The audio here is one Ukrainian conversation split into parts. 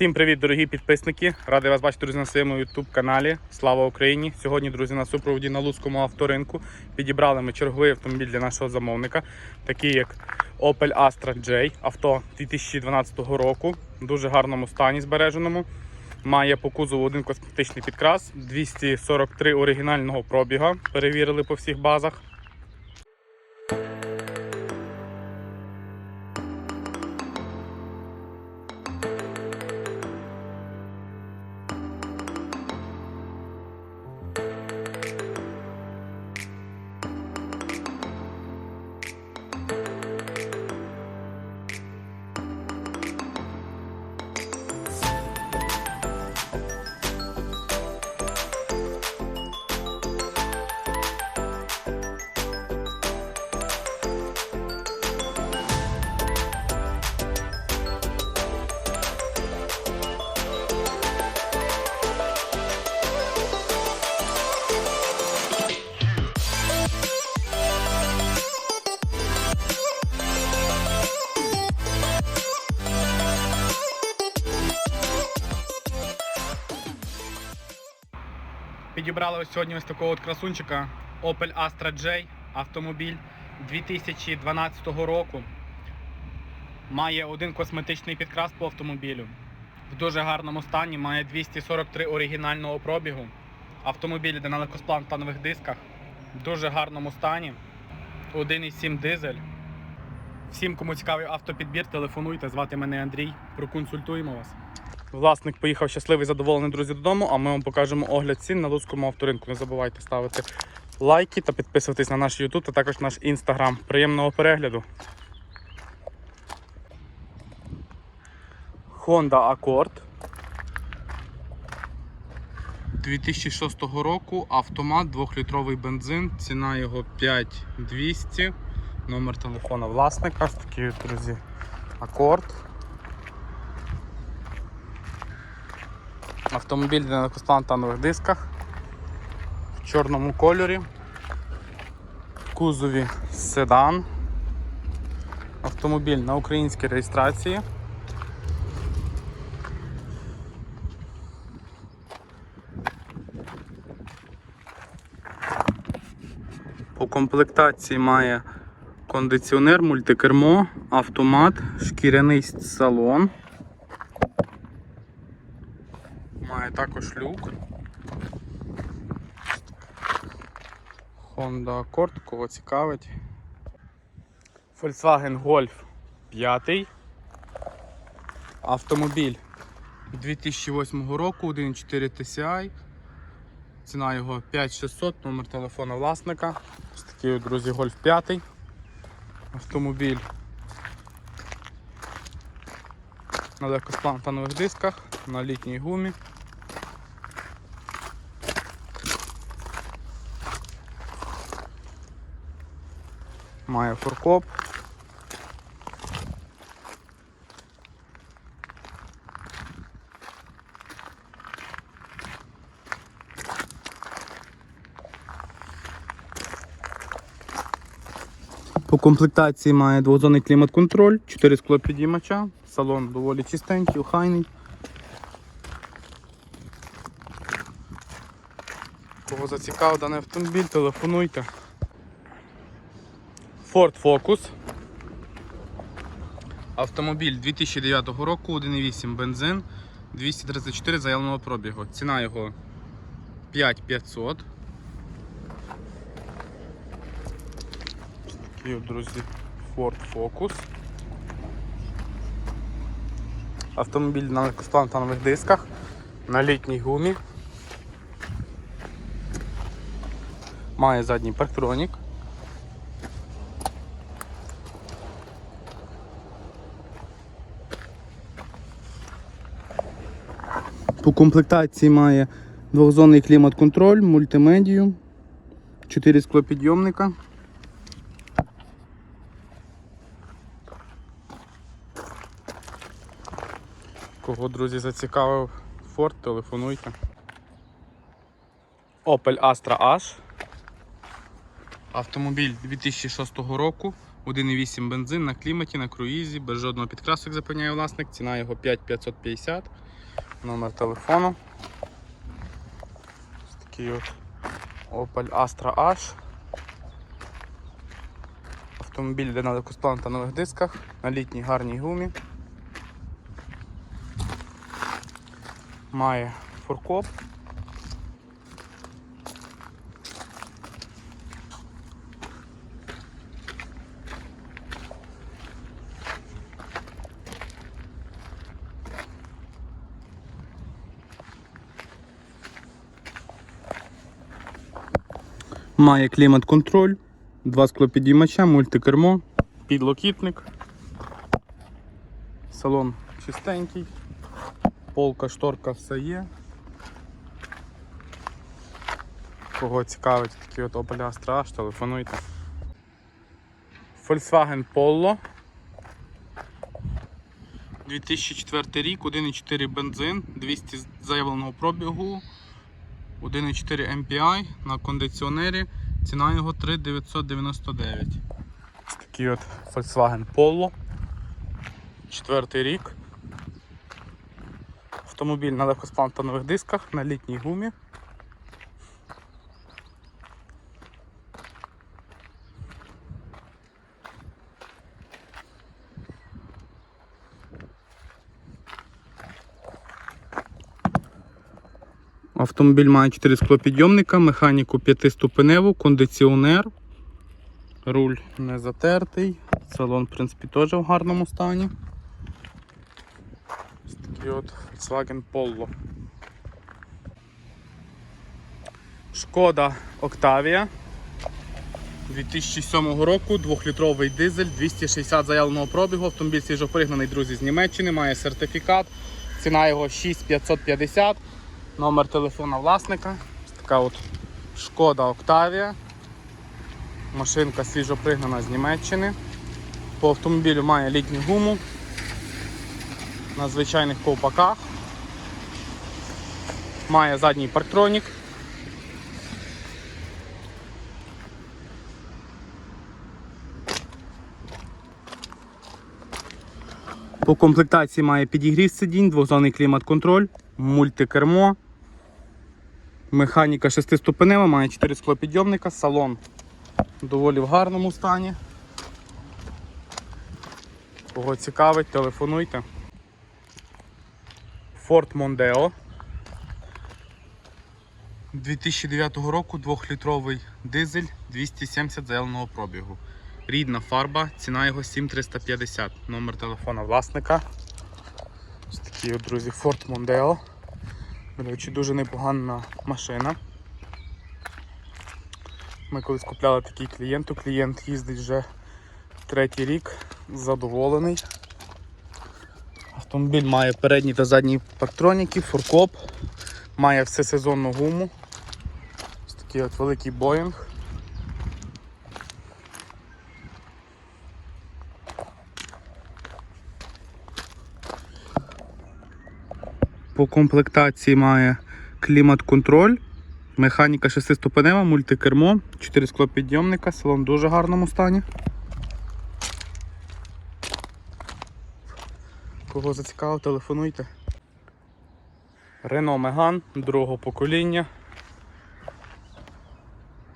Всім привіт, дорогі підписники! Радий вас бачити, друзі, на своєму YouTube каналі. Слава Україні! Сьогодні, друзі, на супроводі на Луцькому авторинку підібрали ми черговий автомобіль для нашого замовника, такий як Opel Astra J, авто 2012 року, в дуже гарному стані збереженому. Має по кузову один косметичний підкрас, 243 оригінального пробіга. Перевірили по всіх базах. Підібрали ось сьогодні ось такого от красунчика Opel Astra J автомобіль 2012 року. Має один косметичний підкрас по автомобілю. В дуже гарному стані, має 243 оригінального пробігу. Автомобіль йде на легкосплантанових дисках. В дуже гарному стані. 1,7 дизель. Всім, кому цікавий автопідбір, телефонуйте, звати мене Андрій. Проконсультуємо вас. Власник поїхав щасливий, задоволений, друзі, додому, а ми вам покажемо огляд цін на Луцькому авторинку. Не забувайте ставити лайки та підписуватись на наш YouTube та також наш Instagram. Приємного перегляду. Honda Accord 2006 року автомат, 2-літровий бензин, ціна його 5200. Номер телефона власника. Такий, друзі, Accord. Автомобіль на легкосплантанових дисках в чорному кольорі, в кузові седан. Автомобіль на українській реєстрації. По комплектації має кондиціонер, мультикермо, автомат, шкіряний салон. Має також люк. Honda Accord, кого цікавить. Volkswagen Golf 5. Автомобіль 2008 року, 1.4 TCI. Ціна його 5600, номер телефона власника. Ось такий, друзі, Golf 5. Автомобіль на легкосплантанових дисках, на літній гумі. Має фуркоп. По комплектації має двозонний клімат-контроль, 4 склопідіймача, салон доволі чистенький, охайний. Кого зацікавив даний автомобіль, телефонуйте. Ford Focus. Автомобіль 2009 року, 1,8 бензин, 234 заявленого пробігу. Ціна його 5500. Такий, друзі, Ford Focus. Автомобіль на легкосплантанових дисках, на літній гумі. Має задній парктронік. По комплектації має двохзонний клімат-контроль, мультимедію, 4 склопідйомника. Кого, друзі, зацікавив Ford, телефонуйте. Opel Astra H. Автомобіль 2006 року, 1,8 бензин на кліматі, на круїзі, без жодного підкрасу, як запевняє власник. Ціна його 5550. Номер телефону. Ось такий от Opel Astra H. Автомобіль йде на нових дисках, на літній гарній гумі. Має фуркоп. Має клімат-контроль, два склопідіймача, мультикермо, підлокітник. Салон чистенький, полка, шторка, все є. Кого цікавить такий от Opel Astra телефонуйте. Volkswagen Polo. 2004 рік, 1,4 бензин, 200 заявленого пробігу, 1,4 MPI на кондиціонері. Ціна його 3,999. Ось такий от Volkswagen Polo. Четвертий рік. Автомобіль на легкосплантанових дисках, на літній гумі. Автомобіль має 4 склопідйомника, механіку 5-ступеневу, кондиціонер. Руль не затертий. Салон, в принципі, теж в гарному стані. Ось такий от Volkswagen Polo. Шкода Octavia 2007 року, 2-літровий дизель, 260 заявленого пробігу. Автомобіль свіжопригнаний, друзі, з Німеччини, має сертифікат. Ціна його 6550. Номер телефона власника. Така от шкода Octavia. Машинка свіжопригнана з Німеччини. По автомобілю має літню гуму на звичайних ковпаках. Має задній парктронік. По комплектації має підігрів сидінь, двозонний клімат-контроль, мультикермо. Механіка шестиступенева, має 4 склопідйомника, салон доволі в гарному стані. Кого цікавить, телефонуйте. Ford Mondeo 2009 року 2-літровий дизель 270 заявленого пробігу. Рідна фарба, ціна його 7350. Номер телефона власника. Ось такий друзі, Ford Mondeo. До речі, дуже непогана машина. Ми колись купляли такий клієнту. Клієнт їздить вже третій рік, задоволений. Автомобіль має передні та задні парктроніки, фуркоп, має всесезонну гуму. Ось такий от великий боїнг. По комплектації має клімат-контроль, механіка 6-ступенева, мультикермо, 4 склопідйомника, салон в дуже гарному стані. Кого зацікавив, телефонуйте. Renault Megane другого покоління.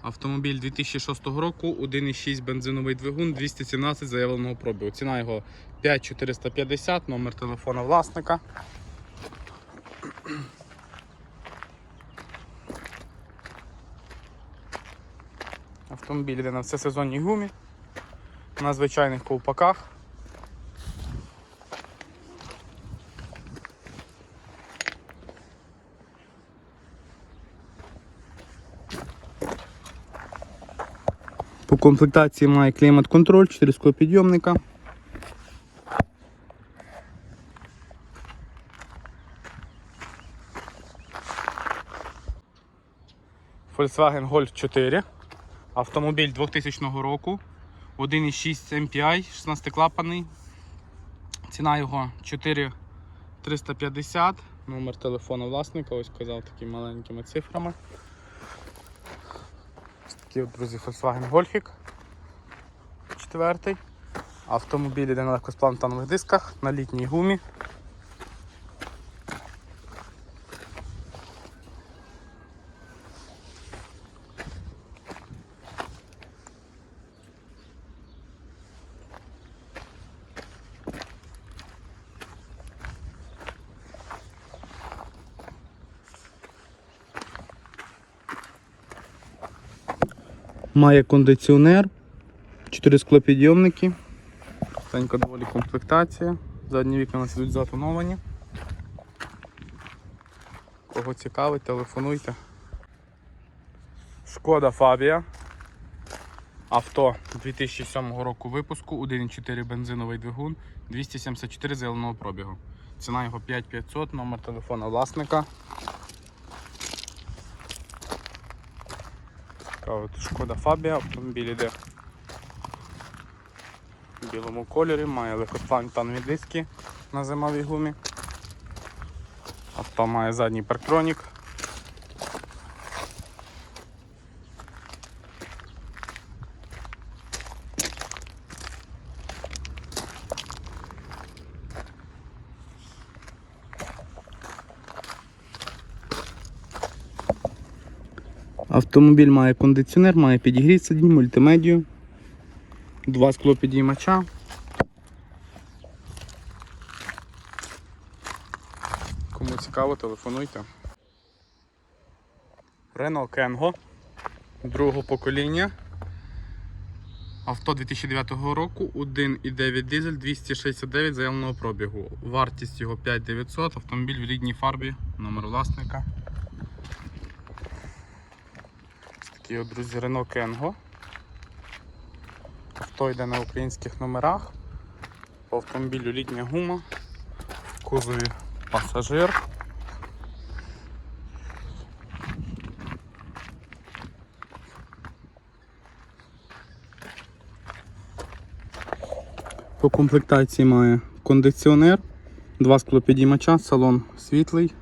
Автомобіль 2006 року, 1,6 бензиновий двигун, 217 заявленого пробігу. Ціна його 5450, номер телефона власника. Автомобіль йде на всесезонній гумі, на звичайних ковпаках. По комплектації має клімат-контроль, 4 склопідйомника. Volkswagen Golf 4. Автомобіль 2000 року. 1,6 MPI, 16 клапаний. Ціна його 4350. Номер телефону власника, ось казав такими маленькими цифрами. Ось такий, от, друзі, Volkswagen Golfік. 2004. Автомобіль йде на легкосплантанових дисках, на літній гумі. Має кондиціонер, 4 склопідйомники. Тонька доволі комплектація. Задні вікна у нас ідуть затоновані. Кого цікавить, телефонуйте. Шкода Фабія. Авто 2007 року випуску, 1,4 бензиновий двигун, 274 зеленого пробігу. Ціна його 5500, номер телефона власника. Така от шкода Фабія, автомобіль іде в білому кольорі, має легкосплантанові диски на зимовій гумі. Авто має задній парктронік. Автомобіль має кондиціонер, має підігрів сидінь, мультимедію, два склопідіймача. Кому цікаво, телефонуйте. Renault Kengo другого покоління. Авто 2009 року, 1,9 дизель, 269 заявленого пробігу. Вартість його 5900, автомобіль в рідній фарбі, номер власника. Ось Такий от, друзі, Renault Kengo. Авто йде на українських номерах. По автомобілю літня гума, в кузові пасажир. По комплектації має кондиціонер, два склопідіймача, салон світлий,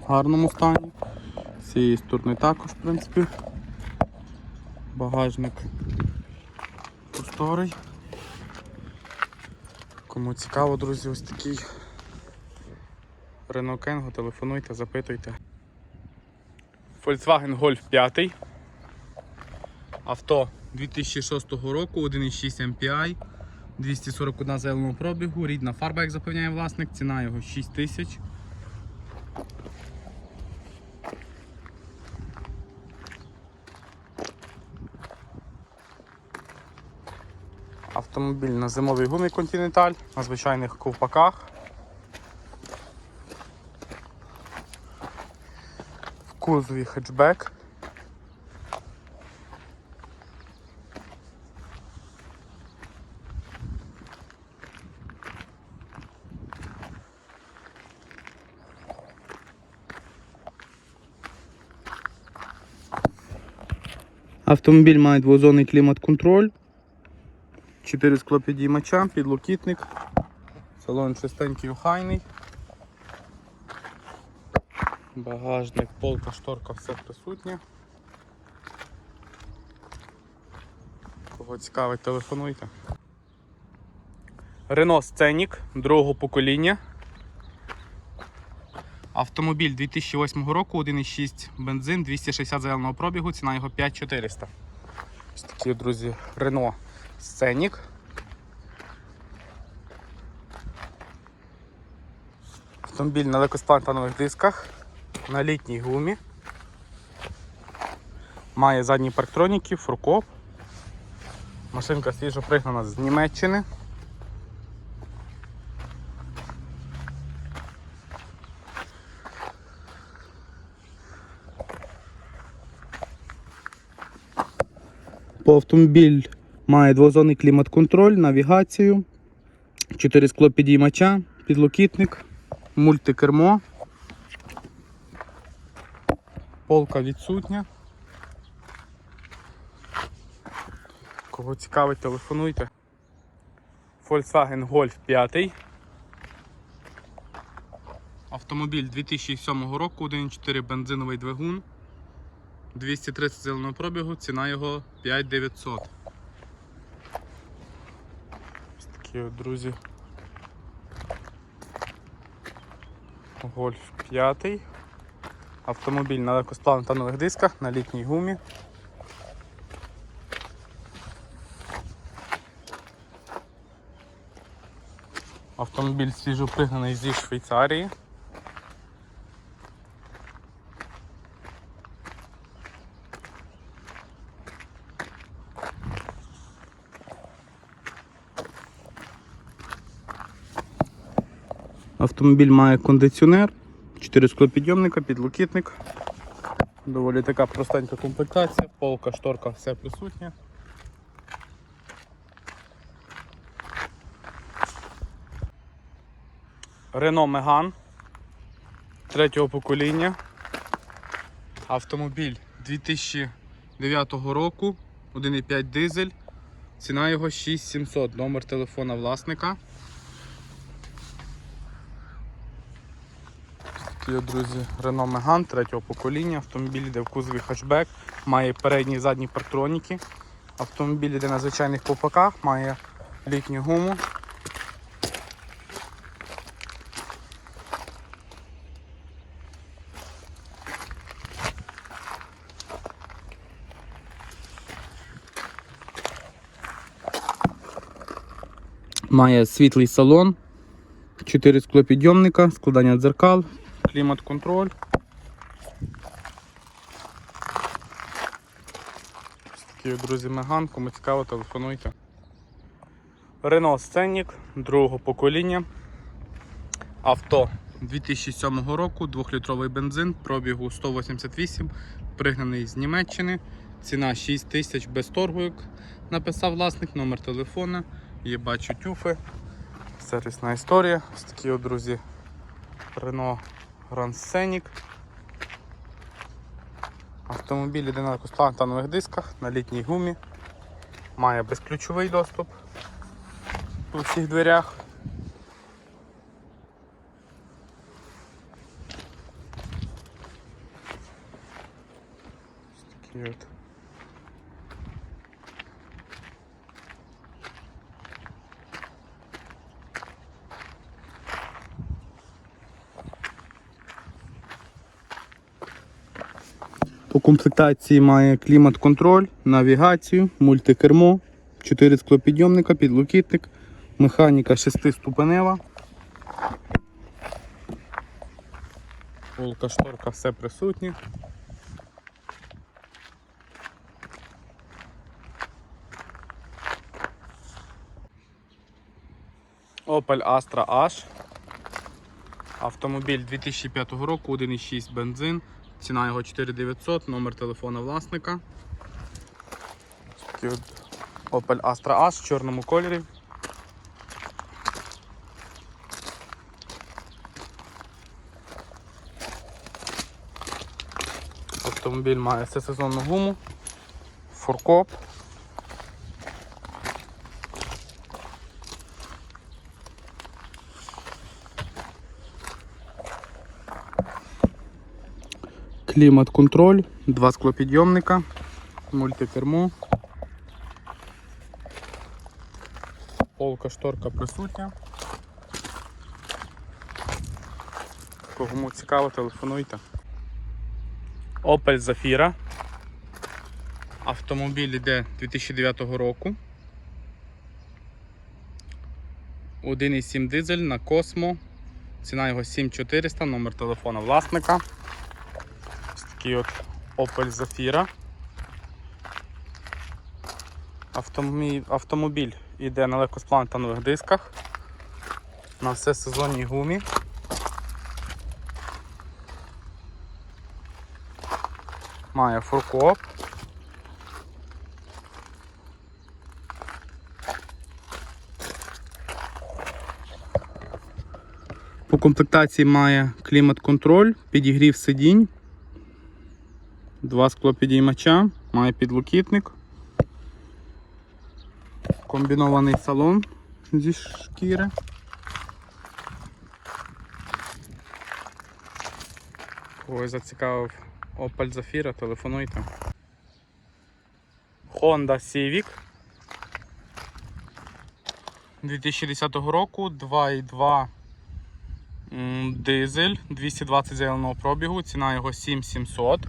в гарному стані. З цієї сторони також, в принципі. Багажник просторий. Кому цікаво, друзі, ось такий Renault Kengo, телефонуйте, запитуйте. Volkswagen Golf 5. Авто 2006 року, 1,6 MPI, 241 зеленого пробігу, рідна фарба, як запевняє власник, ціна його 6 тисяч. Автомобіль на зимовій гумі Continental, на звичайних ковпаках. В кузові хетчбек. Автомобіль має двозонний клімат-контроль. 4 склопідіймача, підлокітник. Салон чистенький охайний. Багажник, полка, шторка, все присутнє. Кого цікавить, телефонуйте. Renault Scenic другого покоління. Автомобіль 2008 року, 1,6 бензин, 260 зеленого пробігу, ціна його 5400. Ось такі, друзі, Renault Сценік. Автомобіль на легкосплантанових дисках, на літній гумі. Має задні парктроніки, фуркоп. Машинка свіжо пригнана з Німеччини. По автомобіль має двозонний клімат-контроль, навігацію, 4 склопідіймача, підлокітник, мультикермо. Полка відсутня. Кого цікавить, телефонуйте. Volkswagen Golf 5. Автомобіль 2007 року, 1.4 бензиновий двигун. 230 зеленого пробігу, ціна його 5900. Такі от, друзі. Гольф 5. Автомобіль на легкосплавних та нових дисках на літній гумі. Автомобіль свіжопригнаний зі Швейцарії. Автомобіль має кондиціонер, 4 склопідйомника, підлокітник. Доволі така простенька комплектація, полка, шторка, все присутнє. Renault Megane третього покоління. Автомобіль 2009 року, 1,5 дизель. Ціна його 6700, номер телефона власника. Такий, друзі, Renault Megane третього покоління. Автомобіль йде в кузові хетчбек, має передні і задні партроніки. Автомобіль йде на звичайних попаках, має літню гуму. Має світлий салон, 4 склопідйомника, складання дзеркал, клімат-контроль. Ось такий, друзі, меган, кому цікаво, телефонуйте. Renault Scenic другого покоління. Авто 2007 року, 2-літровий бензин, пробігу 188, пригнаний з Німеччини. Ціна 6 тисяч без торгу, як написав власник, номер телефона. Є бачу тюфи. Сервісна історія. Ось такі, друзі, Renault Grand Scenic. Автомобіль йде на кустантанових дисках, на літній гумі. Має безключовий доступ у всіх дверях. Ось такий от. Комплектації має клімат-контроль, навігацію, мультикермо, 4 склопідйомника, підлокітник, механіка 6-ступенева. Полка, шторка, все присутнє. Opel Astra H. Автомобіль 2005 року, 1,6 бензин. Ціна його 4900, номер телефона власника. Такий Opel Astra As в чорному кольорі. Автомобіль має всесезонну гуму, фуркоп. Клімат-контроль, два склопідйомника, мультикермо. Полка шторка присутня. Кому цікаво, телефонуйте. Opel Zafira. Автомобіль йде 2009 року. 1,7 дизель на Космо. Ціна його 7400, номер телефона власника. Такий от Opel Zafira. Автомобіль, автомобіль йде на легкосплантанових дисках, на всесезонній гумі. Має фуркоп. По комплектації має клімат-контроль, підігрів сидінь, два склопідіймача, має підлокітник, комбінований салон зі шкіри. Когось зацікавив Opel Zafira, телефонуйте. Honda Civic. 2010 року 2,2 дизель, 220 зеленого пробігу, ціна його 7700.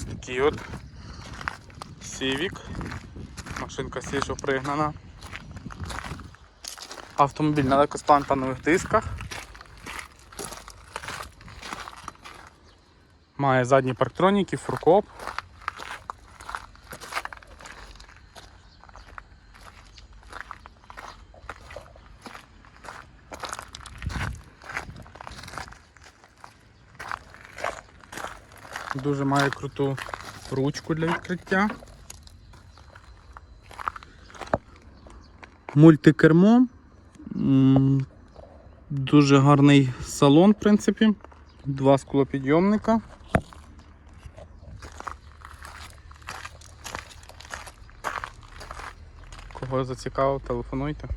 Ось такий от Civic. Машинка свіжо пригнана. Автомобіль на легкосплантанових дисках. Має задні парктроніки, фуркоп. Дуже має круту ручку для відкриття. Мультикермо. Дуже гарний салон, в принципі. Два склопідйомника. Кого зацікавив, телефонуйте.